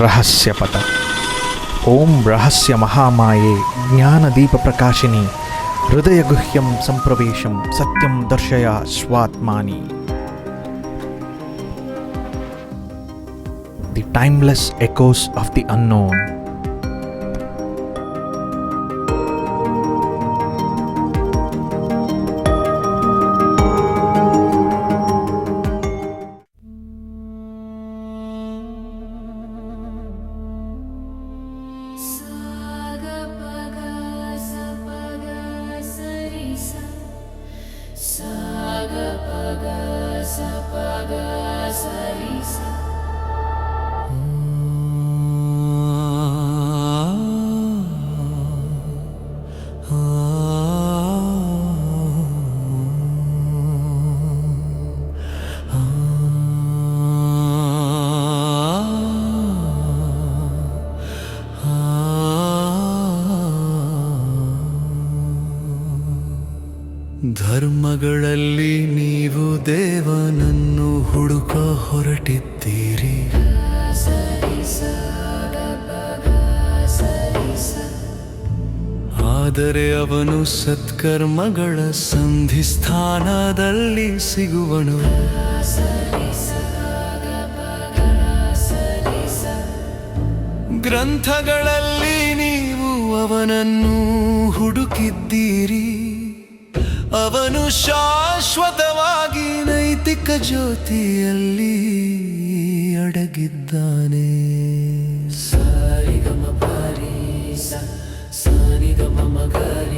रहस्यपथ ॐ प्रकाशिनी हृदय गुह्यम संप्रवेश सत्यम दर्शय स्वात्मा the timeless echoes of the unknown. adversaries ಧರ್ಮಗಳಲ್ಲಿ ನೀವು ದೇವನನ್ನು ಹುಡುಕ ಹೊರಟಿದ್ದೀರಿ. ಆದರೆ ಅವನು ಸತ್ಕರ್ಮಗಳ ಸಂಧಿಸ್ಥಾನದಲ್ಲಿ ಸಿಗುವನು. ಗ್ರಂಥಗಳಲ್ಲಿ ನೀವು ಅವನನ್ನು ಹುಡುಕಿದ್ದೀರಿ. ಅವನು ಶಾಶ್ವತವಾಗಿ ನೈತಿಕ ಜ್ಯೋತಿಯಲ್ಲಿ ಅಡಗಿದ್ದಾನೆ. ಸಾರಿಗಮ ಪಾರೀಸ ಸಾರಿಗಮ Sanigama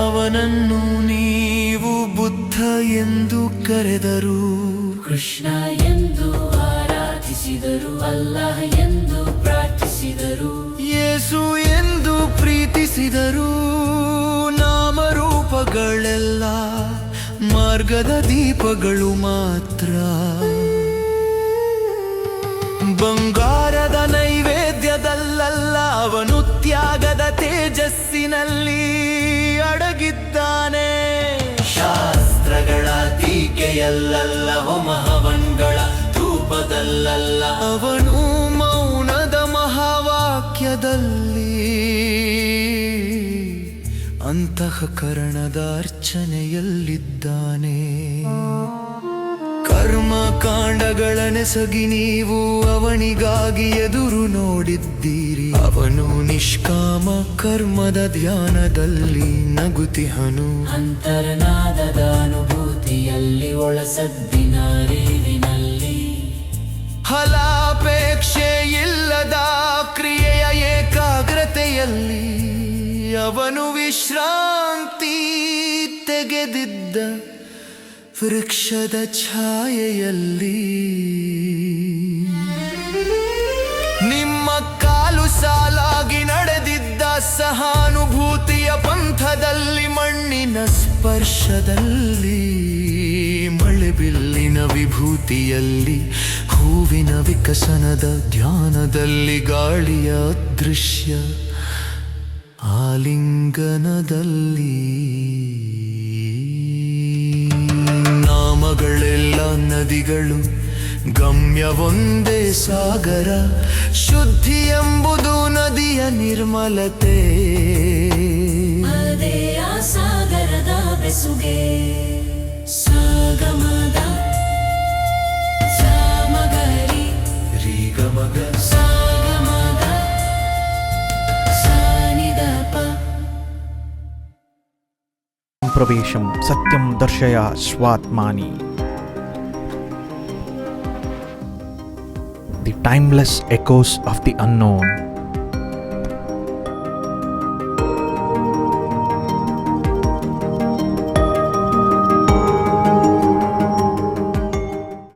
ಅವನನ್ನು ನೀವು ಬುದ್ಧ ಎಂದು ಕರೆದರು. ಕೃಷ್ಣ ಎಂದು ಆರಾಧಿಸಿದರು ಅಲ್ಲಾಹ ಎಂದು ಪ್ರಾರ್ಥಿಸಿದರು. ಯೇಸು ಎಂದು ಪ್ರೀತಿಸಿದರು ನಾಮರೂಪಗಳೆಲ್ಲ ಮಾರ್ಗದ ದೀಪಗಳು ಮಾತ್ರ. ಬಂಗಾರದ ನೈವೇದ್ಯದಲ್ಲಲ್ಲ ಅವನು ತ್ಯಾಗದ ತೇಜಸ್ಸಿನಲ್ಲಿ ಟೀಕೆಯಲ್ಲಲ್ಲ ಹೋಮಹವನ್ಗಳ ರೂಪದಲ್ಲಲ್ಲ ಅವನು ಮೌನದ ಮಹಾವಾಕ್ಯದಲ್ಲಿ ಅಂತಃಕರಣದ ಅರ್ಚನೆಯಲ್ಲಿದ್ದಾನೆ. ಕರ್ಮ ಕಾಂಡಗಳ ನೆಸಗಿ ನೀವು ಅವನಿಗಾಗಿ ಎದುರು ನೋಡಿದ್ದೀರಿ. ಅವನು ನಿಷ್ಕಾಮ ಕರ್ಮದ ಧ್ಯಾನದಲ್ಲಿ ನಗುತಿಹನು. ಅಂತರನಾದದ ಅನುಭೂತಿಯಲ್ಲಿ ಒಳಸದ್ದಿನ ಅರಿವಿನಲ್ಲಿ ಫಲಾಪೇಕ್ಷೆ ಇಲ್ಲದ ಕ್ರಿಯೆಯ ಏಕಾಗ್ರತೆಯಲ್ಲಿ ಅವನು ವಿಶ್ರಾಂತಿ ತೆಗೆದಿದ್ದ ವೃಕ್ಷದ ಛಾಯೆಯಲ್ಲಿ. ನಿಮ್ಮ ಕಾಲು ಸಾಲಾಗಿ ನಡೆದಿದ್ದ ಮಣ್ಣಿನ ಸ್ಪರ್ಶದಲ್ಲಿ ಮಳೆಬಿಲ್ಲಿನ ವಿಭೂತಿಯಲ್ಲಿ, ಹೂವಿನ ವಿಕಸನದ ಧ್ಯಾನದಲ್ಲಿ ಗಾಳಿಯ ದೃಶ್ಯ, ಆಲಿಂಗನದಲ್ಲಿ. ನಾಮಗಳೆಲ್ಲ ನದಿಗಳು, ಗಮ್ಯ ಒಂದೇ ಸಾಗರ, ಶುದ್ಧಿ ಎಂಬುದು ನದಿಯ ನಿರ್ಮಲತೆ. ಸಾಗರದ ಬೆಸುಗೆ ಸಾಗಮದ ಸಾಮಗರಿ ರೀಗಮಗ ಸಾಗಮದ ಸಾನಿದಪ ಸಂಪ್ರವೇಶಂ ಸತ್ಯಂ ದರ್ಶಯ ಸ್ವಾತ್ಮಾನಿ the timeless echoes of the unknown